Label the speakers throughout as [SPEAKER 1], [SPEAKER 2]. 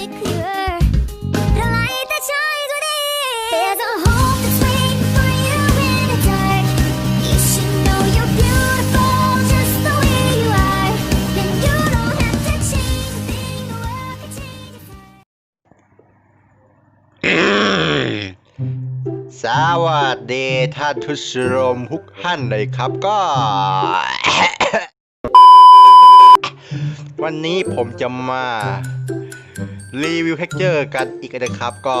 [SPEAKER 1] bit clearer. The light that shines within. There's a hope that's waiting for you in the dark. You should know you're beautiful just the way you are. And you don't have to change a thing. The world can change if
[SPEAKER 2] สวัสดีท่านทุชรมทุกท่านเลยครับก็ วันนี้ผมจะมา รีวิวเท็กเจอร์กันอีกนะครับก็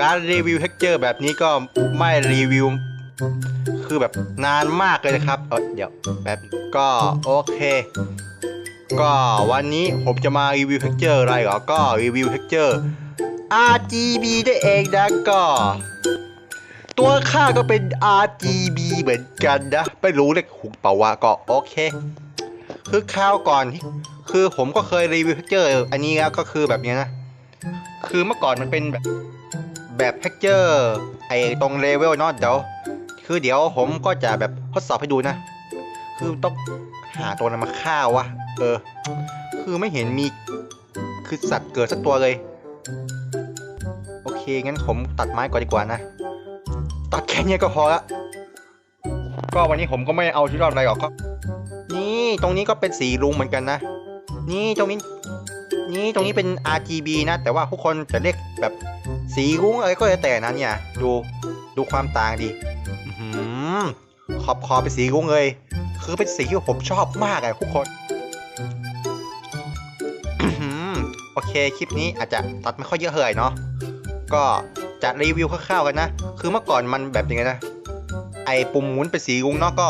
[SPEAKER 2] การรีวิวเท็กเจอร์แบบนี้ก็ไม่รีวิว คือแบบนานมากเลยนะครับเออเดี๋ยวแบบก็โอเค ก็วันนี้ผมจะมารีวิวเท็กเจอร์อะไรเหรอก็รีวิวเท็กเจอร์ RGB ได้เองนะก็ตัวค่าก็เป็น RGB เหมือนกันนะ ไม่รู้เลขหุกเปล่าวะก็โอเค คือคราวก่อนที่ คือผมก็เคยรีวิวแฮกเจอร์อันนี้แล้วก็คือแบบนี้นะ คือเมื่อก่อนมันเป็นแบบแบบแฮกเจอร์ไอตรงเลเวลเนาะเดี๋ยวคือเดี๋ยวผมก็จะแบบทดสอบให้ดูนะ คือต้องหาตัวนั้นมาฆ่าวะเออ คือไม่เห็นมีคือสัตว์เกิดสักตัวเลย โอเค งั้นผมตัดไม้ก่อนดีกว่านะ ตัดแค่นี้ก็พอละก็วันนี้ผมก็ไม่เอาชุดรอดอะไรหรอกก็นี่ตรงนี้ก็เป็นสีลุงเหมือนกันนะ นี่ตรงนี้ นี่ตรงนี้เป็น RGB นะ แต่ว่าผู้คนจะเรียกแบบสีรุ้งอะไรก็แล้วแต่นะเนี่ย ดูดูความต่างดิอื้อหือขอบคอเป็นสีรุ้งเลย คือเป็นสีที่ผมชอบมากอะทุกคนอื้อหือโอเค คลิปนี้อาจจะตัดไม่ค่อยเยอะเท่าไหร่เนาะ ก็จะรีวิวคร่าวๆกันนะ คือเมื่อก่อนมันแบบยังไงนะ ไอปุ่มหมุนเป็นสีรุ้งเนาะก็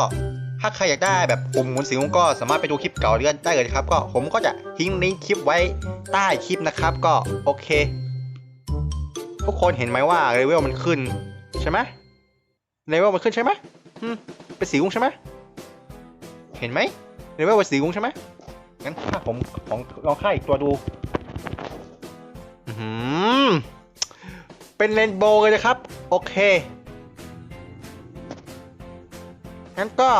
[SPEAKER 2] ถ้าใครอยากได้แบบปุ่มหมุนสีรุ้งก็สามารถไปดูคลิปเก่าได้เลยครับ ก็ผมก็จะทิ้งลิงก์คลิปไว้ใต้คลิปนะครับ ก็โอเค ทุกคนเห็นไหมว่าเลเวลมันขึ้นใช่ไหมเลเวลมันขึ้นใช่ไหมเป็นสีรุ้งใช่ไหมเห็นไหมเลเวลเป็นสีรุ้งใช่ไหมงั้นถ้าผมของลองค่าอีกตัวดูอือหือเป็นเรนโบว์เลยนะครับ โอเค งั้นก็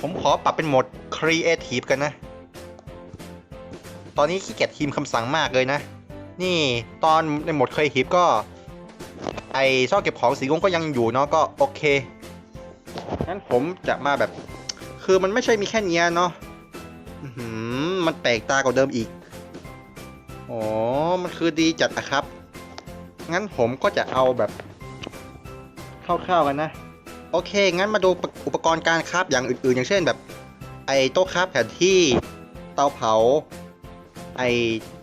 [SPEAKER 2] ผมขอปรับเป็นโหมด Creative กันนะ ตอนนี้ขี้เกียจทีมคำสั่งมากเลยนะ นี่ตอนในโหมด Creative ก็ ไอช่องเก็บของสีกงก็ยังอยู่เนาะก็โอเค งั้นผมจะมาแบบ คือมันไม่ใช่มีแค่เนี้ยเนาะมันแปลกตากว่าเดิมอีก อ๋อ มันคือดีจัดอะครับ งั้นผมก็จะเอาแบบคร่าวๆกันนะ โอเค งั้นมาดูอุปกรณ์การคราฟอย่างอื่นๆ อย่างเช่นแบบไอโต๊ะคราฟแผนที่เตาเผา ไอ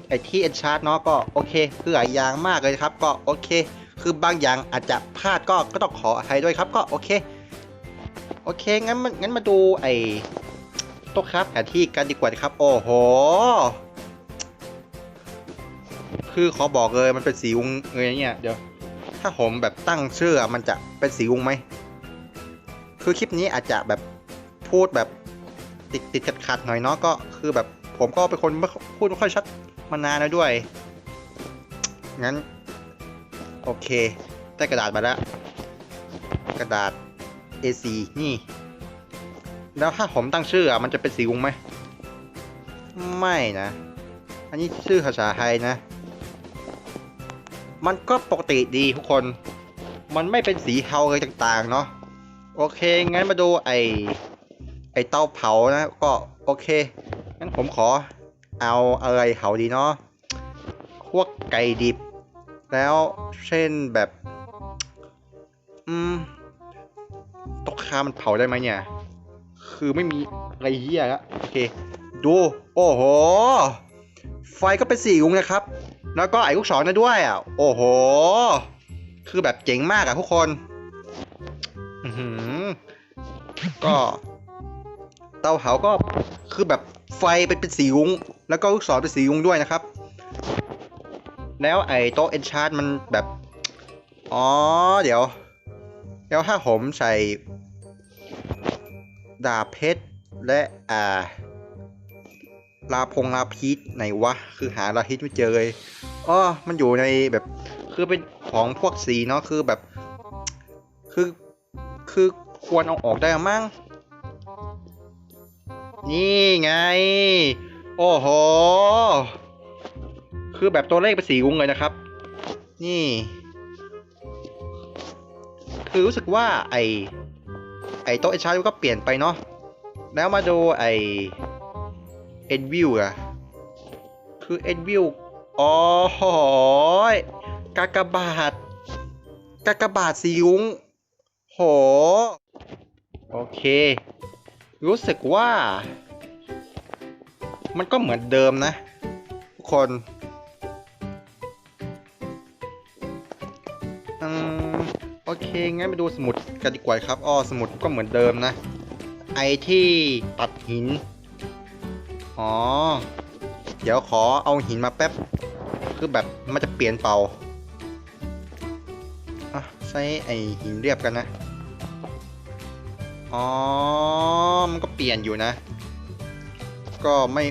[SPEAKER 2] ไอที่เอนชาร์ดเนาะก็โอเคคือหลายอย่างมากเลยครับ ก็โอเค คือบางอย่างอาจจะพลาดก็ก็ต้องขออภัยด้วยครับก็โอเคโอเคงั้นมันงั้นมาดูไอโต๊ะคราฟแผนที่กันดีกว่าครับ โอ้โหคือขอบอกเลยมันเป็นสีวงเลยเนี่ยเดี๋ยวถ้าผมแบบตั้งชื่อมันจะเป็นสีวงไหม คือคลิปนี้อาจจะแบบพูดแบบติดติดขัดขัดๆหน่อยเนาะก็คือแบบผมก็เป็นคนพูดไม่ค่อยชัดมานานแล้วด้วย งั้น โอเค ได้กระดาษมาแล้ว กระดาษ A4 นี่ แล้วถ้าผมตั้งชื่ออะมันจะเป็นสีวงไหม ไม่นะ อันนี้ชื่อภาษาไทยนะ มันก็ปกติดีทุกคน มันไม่เป็นสีเทาอะไรต่างๆเนาะ โอเค งั้นมาดูไอไอเตาเผานะ ก็โอเค งั้นผมขอเอาอะไรเผาดีเนาะพวกไก่ดิบ แล้วเช่นแบบ อืมตกคามันเผาได้ไหมเนี่ย คือไม่มีอะไรเหี้ยละโอเค ดู โอ้โห ไฟก็เป็นสีรุ้งนะครับ แล้วก็ไอ้ลูกศรนะด้วยอะ โอ้โห คือแบบเจ๋งมากอะทุกคน ก็เตาเผาก็คือแบบไฟเป็นเป็นสีรุ้ง แล้วก็ลูกศรเป็นสีรุ้งด้วยนะครับ แล้วไอ้โต๊ะเอนชาร์ดมันแบบ อ๋อ เดี๋ยว แล้วถ้าผมใส่ ดาบเพชร และอ่าลาพงลาพีชไหนวะ คือหาลาพีชไม่เจอเลยอ๋อมันอยู่ในแบบ คือเป็นของพวกสีเนาะ คือแบบ คือ คือ ควรเอาออกได้มั้ง นี่ไง โอ้โห คือแบบตัวเลขเป็นสีรุ้งเลยนะครับ นี่ คือรู้สึกว่าไอไอโต๊ะไอชาร์ก็เปลี่ยนไปเนาะ แล้วมาดูไอเอ็นวิวอะคือเอ็นวิวอ๋อหอยกากบาทกากบาทสีรุ้งโห โอเค รู้สึกว่า มันก็เหมือนเดิมนะ ทุกคนอืมโอเค งั้นไปดูสมุดกันดีกว่าครับ อ้อ สมุดก็เหมือนเดิมนะ ไอที่ตัดหิน อ๋อ เดี๋ยวขอเอาหินมาแป๊บ คือแบบมันจะเปลี่ยนเป่า อะ ใช้ไอหินเรียบกันนะ อ๋อ มันก็เปลี่ยนอยู่นะ ก็ไม่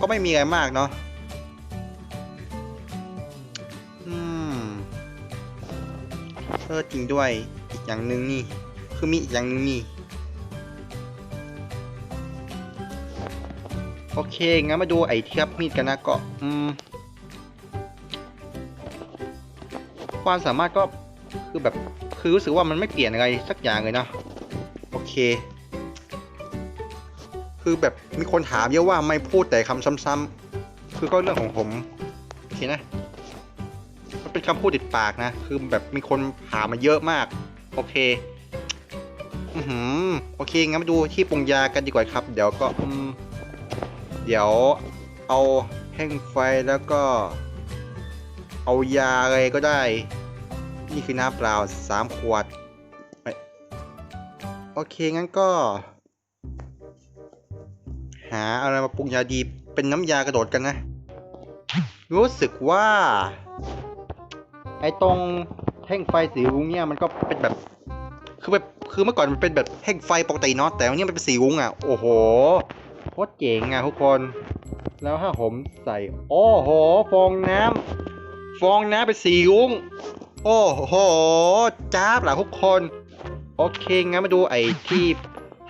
[SPEAKER 2] ก็ไม่มีอะไรมากเนาะ อืมเออจริงด้วย อีกอย่างหนึ่งนี่ คือมีอีกอย่างหนึ่งนี่ โอเค งั้นมาดูไอ้เทียบมีดกันนะก็ อืม ความสามารถก็ คือแบบ คือรู้สึกว่ามันไม่เปลี่ยนอะไรสักอย่างเลยนะ เค คือแบบมีคนถามเยอะว่าไม่พูดแต่คำซ้ำๆคือก็เรื่องของผมโอเคนะมันเป็นคำพูดติดปากนะ คือแบบมีคนถามมาเยอะมาก โอเค อือหือโอเค งั้นมาดูที่ปรุงยากันดีกว่าครับ เดี๋ยวก็เดี๋ยวเอาแห้งไฟแล้วก็ เอายาอะไรก็ได้ นี่คือน้ำเปล่าสามขวด โอเคงั้นก็ หาอะไรมาปรุงยาดีเป็นน้ำยากระโดดกันนะ รู้สึกว่า ไอ้ตรงแท่งไฟสีรุ้งเนี่ยมันก็เป็นแบบ คือแบบคือเมื่อก่อนมันเป็นแบบแท่งไฟปกติเนาะแต่วันนี้มันเป็นสีรุ้งอะโอ้โหโคตรเจ๋งอะทุกคน แล้วถ้าผมใส่โอ้โหฟองน้ำฟองน้ำเป็นสีรุ้งโอ้โหจ้าบล่ะทุกคน โอเค งั้นมาดูไอ้ที่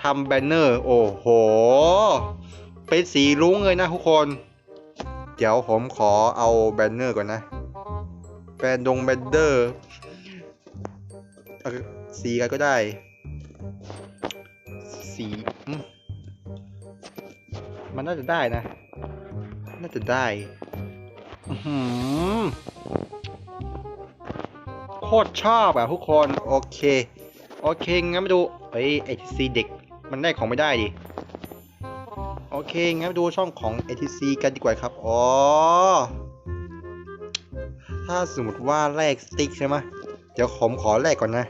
[SPEAKER 2] ทำแบนเนอร์ โอ้โห เป็นสีรุ้งเลยนะทุกคน เดี๋ยวผมขอเอาแบนเนอร์ก่อนนะ แบนดงแบนเดอร์สีอะไรก็ได้ สีมันน่าจะได้นะ น่าจะได้หือโคตรชอบอะทุกคน โอเค โอเค งั้นมาดูเอ้ยไอทีซีเด็กมันได้ของไม่ได้ดิ โอเค งั้นมาดูช่องของ ATC กันดีกว่าครับ อ๋อ ถ้าสมมติว่าแลกสติ๊กใช่ไหมเดี๋ยวผมขอแลกก่อนนะ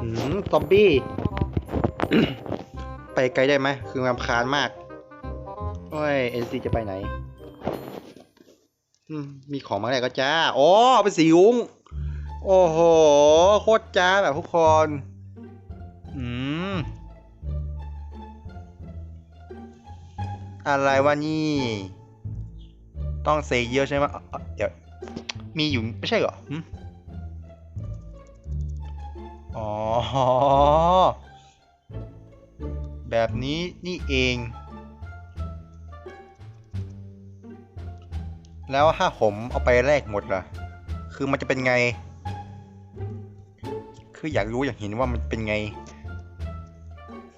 [SPEAKER 2] หืมซอมบี้ ไปไกลได้ไหม คือรำคาญมาก โอ้ย NC จะไปไหน มีของมาแลกก็จ้า อ๋อ เป็นสีรุ้ง โอ้โห โคตรจ้าแบบทุกคน อืม อะไรวะนี่ ต้องเซเยอะใช่ไหมเดี๋ยว มีอยู่ไม่ใช่เหรออ๋อ แบบนี้นี่เอง แล้วถ้าผมเอาไปแลกหมดล่ะ คือมันจะเป็นไง คืออยากรู้อยากเห็นว่ามันเป็นไง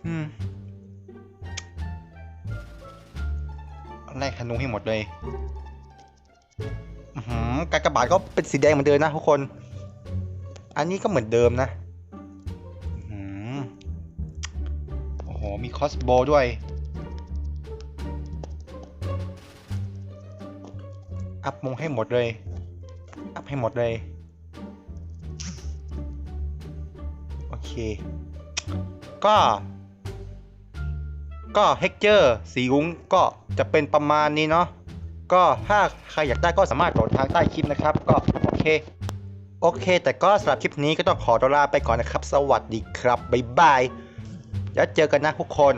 [SPEAKER 2] อืมแลกธนูให้หมดเลยอือหือกากบาทก็เป็นสีแดงเหมือนเดิมนะทุกคน อันนี้ก็เหมือนเดิมนะอื้อหือโอ้โห มีคอสโบด้วย อัพมงให้หมดเลย อัพให้หมดเลย โอเค ก็ ก็เฮกเจอร์สีรุ้งก็จะเป็นประมาณนี้เนาะ ก็ถ้าใครอยากได้ก็สามารถโหลดทางใต้คลิปนะครับ ก็โอเค โอเค แต่ก็สำหรับคลิปนี้ก็ต้องขอตัวลาไปก่อนนะครับ สวัสดีครับ บ๊ายบาย แล้วเจอกันนะทุกคน